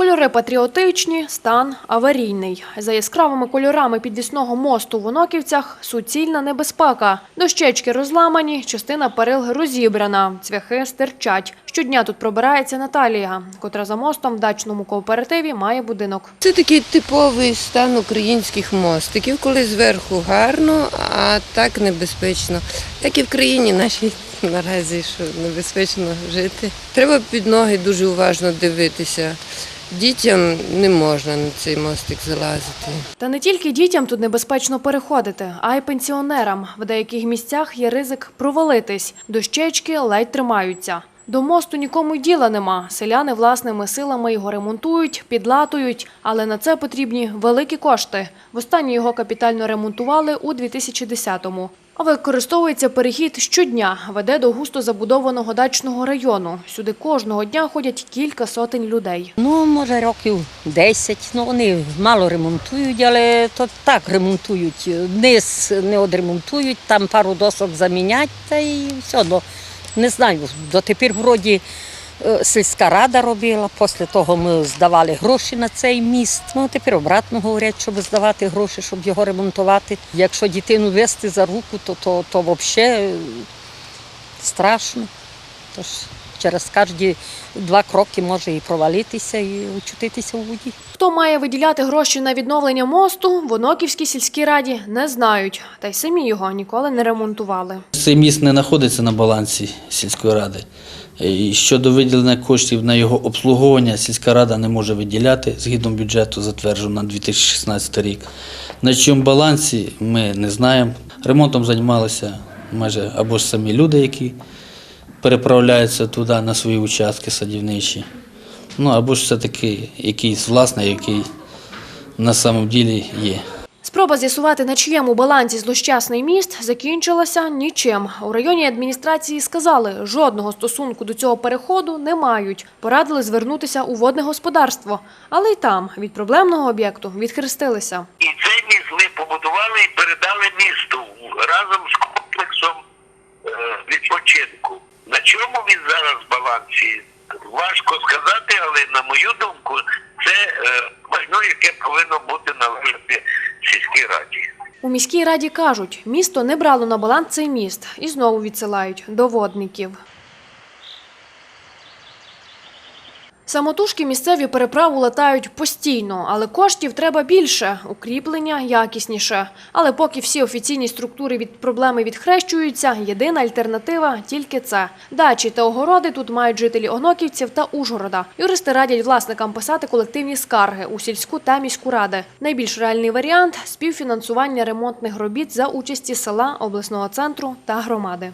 Кольори патріотичні, стан аварійний. За яскравими кольорами підвісного мосту в Оноківцях суцільна небезпека. Дощечки розламані, частина перил розібрана, цвяхи стирчать. Щодня тут пробирається Наталія, котра за мостом в дачному кооперативі має будинок. Це такий типовий стан українських мостиків, коли зверху гарно, а так небезпечно. Як і в країні нашій наразі, що небезпечно жити. Треба під ноги дуже уважно дивитися. Дітям не можна на цей мостик залазити. Та не тільки дітям тут небезпечно переходити, а й пенсіонерам. В деяких місцях є ризик провалитись. Дощечки ледь тримаються. До мосту нікому й діла нема. Селяни власними силами його ремонтують, підлатують, але на це потрібні великі кошти. Востаннє його капітально ремонтували у 2010-му. Використовується перехід щодня, веде до густо забудованого дачного району. Сюди кожного дня ходять кілька сотень людей. Ну, може, років 10. Ну, вони мало ремонтують, але то так ремонтують. Низ не одремонтують, там пару досок замінять, та і все. Ну, не знаю, дотепер вроді сільська рада робила, після того ми здавали гроші на цей міст. Ну, тепер обратно говорять, щоб здавати гроші, щоб його ремонтувати. Якщо дитину вести за руку, то, то, то взагалі страшно. Тож через кожні два кроки може і провалитися, і очутитися у воді. Хто має виділяти гроші на відновлення мосту, в Оноківській сільській раді не знають, та й самі його ніколи не ремонтували. Цей міст не знаходиться на балансі сільської ради. І щодо виділення коштів на його обслуговування, сільська рада не може виділяти згідно бюджету, затвердженого на 2016 рік. На чому балансі ми не знаємо. Ремонтом займалися майже або ж самі люди, які переправляються туди на свої участки садівничі. Ну або ж все-таки якийсь власний, який на самом ділі є. Спроба з'ясувати, на чиєму балансі злощасний міст, закінчилася нічим. У районній адміністрації сказали, жодного стосунку до цього переходу не мають. Порадили звернутися у водне господарство. Але й там від проблемного об'єкту відхрестилися. І цей міст ми побудували і передали місту разом з комплексом е, відпочинку. На чому він зараз в балансі? Важко сказати, але на мою думку, це е, майно, яке повинно бути належати сільській раді. У міській раді кажуть, місто не брало на баланс цей міст і знову відсилають до водників. Самотужки місцеві переправу латають постійно, але коштів треба більше, укріплення якісніше. Але поки всі офіційні структури від проблеми відхрещуються, єдина альтернатива тільки це. Дачі та огороди тут мають жителі Оноківців та Ужгорода. Юристи радять власникам писати колективні скарги у сільську та міську ради. Найбільш реальний варіант співфінансування ремонтних робіт за участі села, обласного центру та громади.